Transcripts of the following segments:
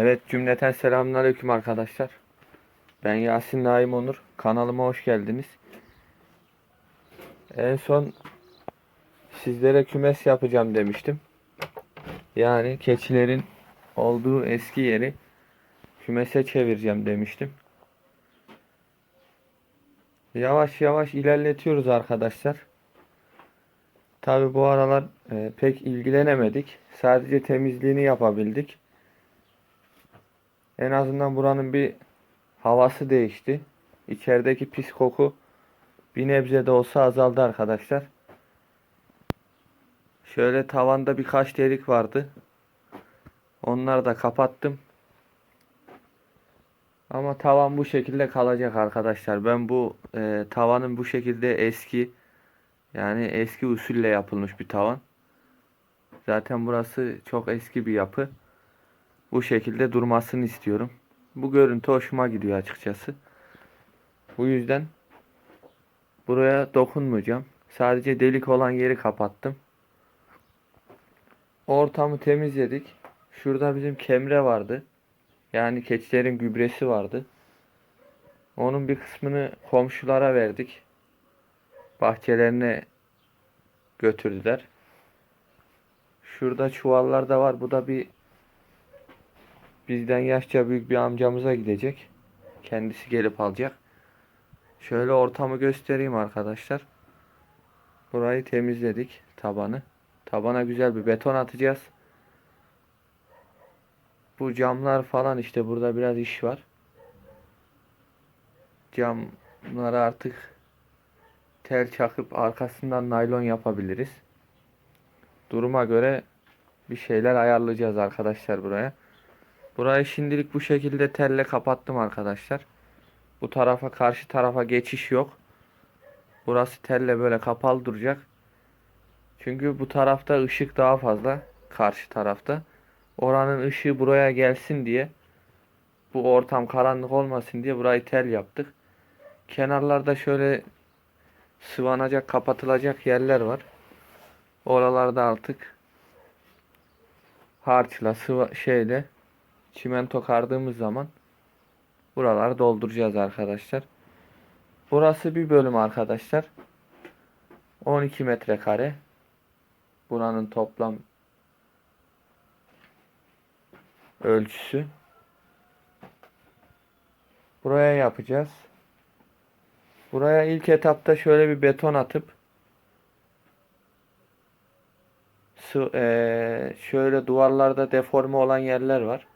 Evet cümleten selamünaleyküm arkadaşlar. Ben Yasin Naim Onur. Kanalıma hoş geldiniz. En son sizlere kümes yapacağım demiştim. Yani keçilerin olduğu eski yeri kümese çevireceğim demiştim. Yavaş yavaş ilerletiyoruz arkadaşlar. Tabi bu aralar e, pek ilgilenemedik. Sadece temizliğini yapabildik. En azından buranın bir havası değişti. İçerideki pis koku bir nebze de olsa azaldı arkadaşlar. Şöyle tavanda birkaç delik vardı. Onları da kapattım. Ama tavan bu şekilde kalacak arkadaşlar. Ben bu e, tavanın bu şekilde eski yani eski usulle yapılmış bir tavan. Zaten burası çok eski bir yapı bu şekilde durmasını istiyorum. Bu görüntü hoşuma gidiyor açıkçası. Bu yüzden buraya dokunmayacağım. Sadece delik olan yeri kapattım. Ortamı temizledik. Şurada bizim kemre vardı. Yani keçilerin gübresi vardı. Onun bir kısmını komşulara verdik. Bahçelerine götürdüler. Şurada çuvallar da var. Bu da bir bizden yaşça büyük bir amcamıza gidecek. Kendisi gelip alacak. Şöyle ortamı göstereyim arkadaşlar. Burayı temizledik tabanı. Tabana güzel bir beton atacağız. Bu camlar falan işte burada biraz iş var. Camları artık tel çakıp arkasından naylon yapabiliriz. Duruma göre bir şeyler ayarlayacağız arkadaşlar buraya. Burayı şimdilik bu şekilde telle kapattım arkadaşlar. Bu tarafa karşı tarafa geçiş yok. Burası telle böyle kapalı duracak. Çünkü bu tarafta ışık daha fazla. Karşı tarafta. Oranın ışığı buraya gelsin diye. Bu ortam karanlık olmasın diye burayı tel yaptık. Kenarlarda şöyle sıvanacak kapatılacak yerler var. Oralarda artık harçla sıva şeyle çimento kardığımız zaman buraları dolduracağız arkadaşlar. Burası bir bölüm arkadaşlar. 12 metrekare. Buranın toplam ölçüsü. Buraya yapacağız. Buraya ilk etapta şöyle bir beton atıp şöyle duvarlarda deforme olan yerler var.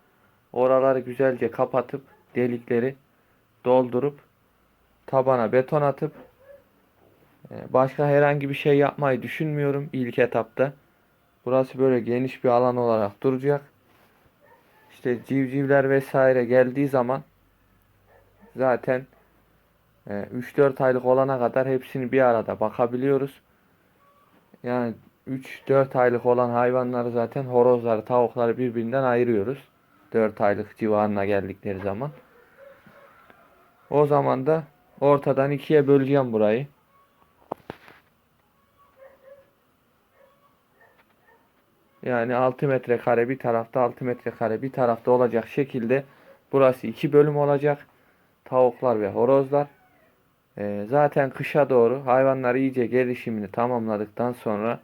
Oraları güzelce kapatıp delikleri doldurup tabana beton atıp e, başka herhangi bir şey yapmayı düşünmüyorum ilk etapta. Burası böyle geniş bir alan olarak duracak. İşte civcivler vesaire geldiği zaman zaten e, 3-4 aylık olana kadar hepsini bir arada bakabiliyoruz. Yani 3-4 aylık olan hayvanları zaten horozları, tavukları birbirinden ayırıyoruz. 4 aylık civarına geldikleri zaman. O zaman da ortadan ikiye böleceğim burayı. Yani 6 metrekare bir tarafta 6 metrekare bir tarafta olacak şekilde burası iki bölüm olacak. Tavuklar ve horozlar. Ee, zaten kışa doğru hayvanlar iyice gelişimini tamamladıktan sonra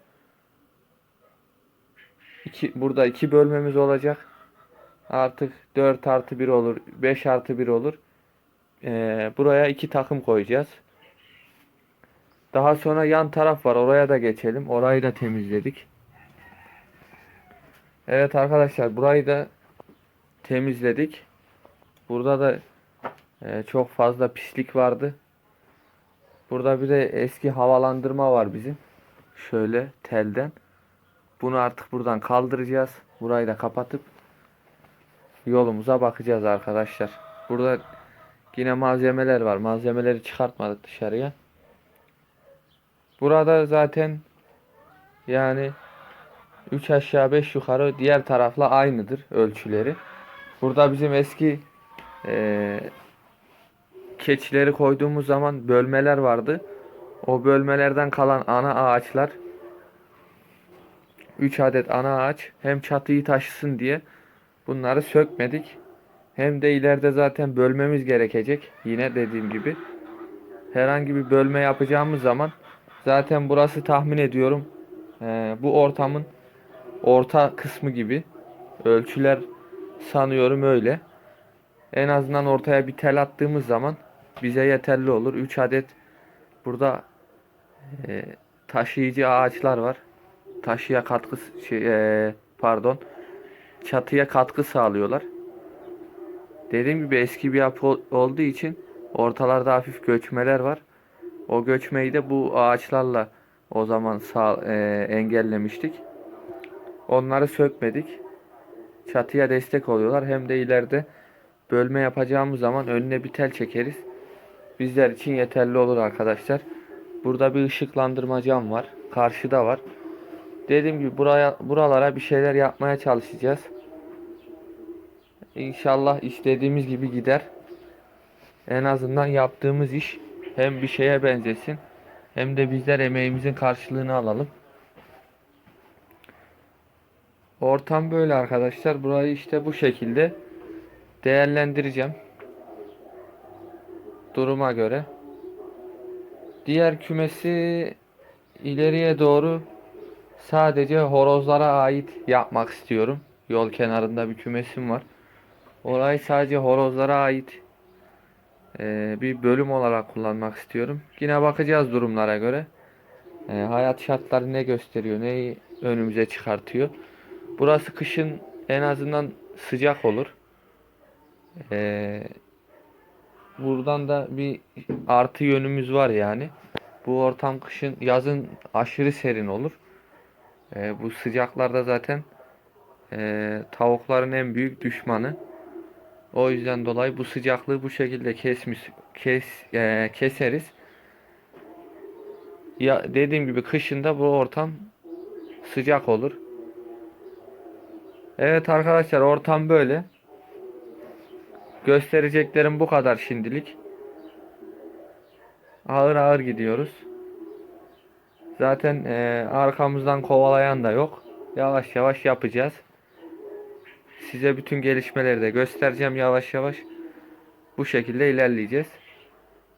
iki, burada iki bölmemiz olacak. Artık 4 artı 1 olur, 5 artı 1 olur. Ee, buraya iki takım koyacağız. Daha sonra yan taraf var. Oraya da geçelim. Orayı da temizledik. Evet arkadaşlar burayı da temizledik. Burada da e, çok fazla pislik vardı. Burada bir de eski havalandırma var bizim. Şöyle telden. Bunu artık buradan kaldıracağız. Burayı da kapatıp yolumuza bakacağız arkadaşlar. Burada yine malzemeler var. Malzemeleri çıkartmadık dışarıya. Burada zaten yani 3 aşağı 5 yukarı diğer tarafla aynıdır ölçüleri. Burada bizim eski eee, keçileri koyduğumuz zaman bölmeler vardı. O bölmelerden kalan ana ağaçlar 3 adet ana ağaç hem çatıyı taşısın diye Bunları sökmedik. Hem de ileride zaten bölmemiz gerekecek. Yine dediğim gibi. Herhangi bir bölme yapacağımız zaman zaten burası tahmin ediyorum eee, bu ortamın orta kısmı gibi. Ölçüler sanıyorum öyle. En azından ortaya bir tel attığımız zaman bize yeterli olur. 3 adet burada eee, taşıyıcı ağaçlar var. Taşıya katkı şey, eee, pardon çatıya katkı sağlıyorlar. Dediğim gibi eski bir yapı ol- olduğu için ortalarda hafif göçmeler var. O göçmeyi de bu ağaçlarla o zaman sağ, eee, engellemiştik. Onları sökmedik. Çatıya destek oluyorlar. Hem de ileride bölme yapacağımız zaman önüne bir tel çekeriz. Bizler için yeterli olur arkadaşlar. Burada bir ışıklandırma cam var. Karşıda var. Dediğim gibi buraya buralara bir şeyler yapmaya çalışacağız. İnşallah istediğimiz gibi gider. En azından yaptığımız iş hem bir şeye benzesin hem de bizler emeğimizin karşılığını alalım. Ortam böyle arkadaşlar. Burayı işte bu şekilde değerlendireceğim. Duruma göre. Diğer kümesi ileriye doğru sadece horozlara ait yapmak istiyorum. Yol kenarında bir kümesim var. Orayı sadece horozlara ait eee, bir bölüm olarak kullanmak istiyorum. Yine bakacağız durumlara göre. Eee, hayat şartları ne gösteriyor, neyi önümüze çıkartıyor. Burası kışın en azından sıcak olur. Eee, buradan da bir artı yönümüz var yani. Bu ortam kışın, yazın aşırı serin olur. Eee, bu sıcaklarda zaten eee, tavukların en büyük düşmanı. O yüzden dolayı bu sıcaklığı bu şekilde kesmiş kes eee, keseriz. Ya dediğim gibi kışında bu ortam sıcak olur. Evet arkadaşlar ortam böyle. Göstereceklerim bu kadar şimdilik. Ağır ağır gidiyoruz. Zaten eee, arkamızdan kovalayan da yok. Yavaş yavaş yapacağız. Size bütün gelişmeleri de göstereceğim yavaş yavaş. Bu şekilde ilerleyeceğiz.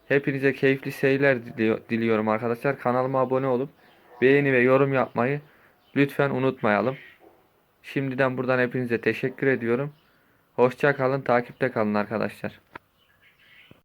Hepinize keyifli seyirler diliyor- diliyorum arkadaşlar. Kanalıma abone olup beğeni ve yorum yapmayı lütfen unutmayalım. Şimdiden buradan hepinize teşekkür ediyorum. Hoşça kalın, takipte kalın arkadaşlar.